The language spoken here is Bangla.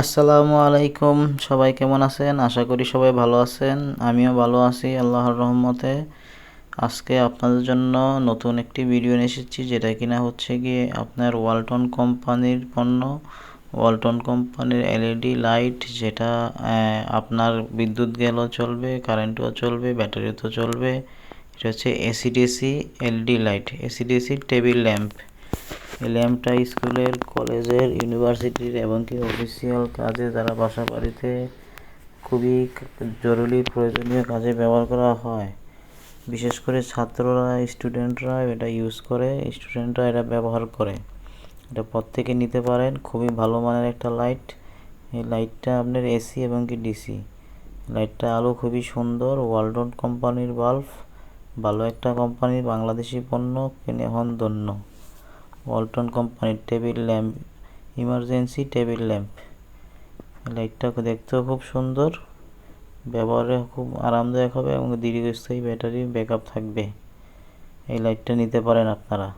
আসসালামু আলাইকুম। সবাই কেমন আছেন? আশা করি সবাই ভালো আছেন। আমিও ভালো আছি আল্লাহর রহমতে। আজকে আপনাদের জন্য নতুন একটি ভিডিও নিয়ে এসেছি, যেটা কিনা হচ্ছে গিয়ে আপনার ওয়ালটন কোম্পানির পণ্য। ওয়ালটন কোম্পানির এলইডি লাইট, যেটা আপনার বিদ্যুৎ গেলেও চলবে, কারেন্টও চলবে ব্যাটারিতেও চলবে। এটা হচ্ছে AC DC LED light AC DC table lamp. ল্যাম্পটা স্কুলের, কলেজের, ইউনিভার্সিটির এবং কি অফিসিয়াল কাজে যারা বাসা বাড়িতে খুবই জরুরি প্রয়োজনীয় কাজে ব্যবহার করা হয়। বিশেষ করে ছাত্ররা, স্টুডেন্টরা এটা ইউজ করে, স্টুডেন্টরা এটা ব্যবহার করে। এটা প্রত্যেকে নিতে পারেন, খুবই ভালো মানের একটা লাইট। এই লাইটটা আপনার এসি এবং কি ডিসি। লাইটটা আলো খুবই সুন্দর, ওয়ালটন কোম্পানির বাল্ব, ভালো একটা কোম্পানি, বাংলাদেশি পণ্য, কিনে হন ধন্য। ওয়ালটন কোম্পানির table lamp emergency table lamp লাইটটা দেখতেও খুব সুন্দর। ব্যবহারে খুব আরামদায়ক হবে এবং দীর্ঘস্থায়ী ব্যাটারি ব্যাকআপ থাকবে। এই লাইটটা নিতে পারেন আপনারা।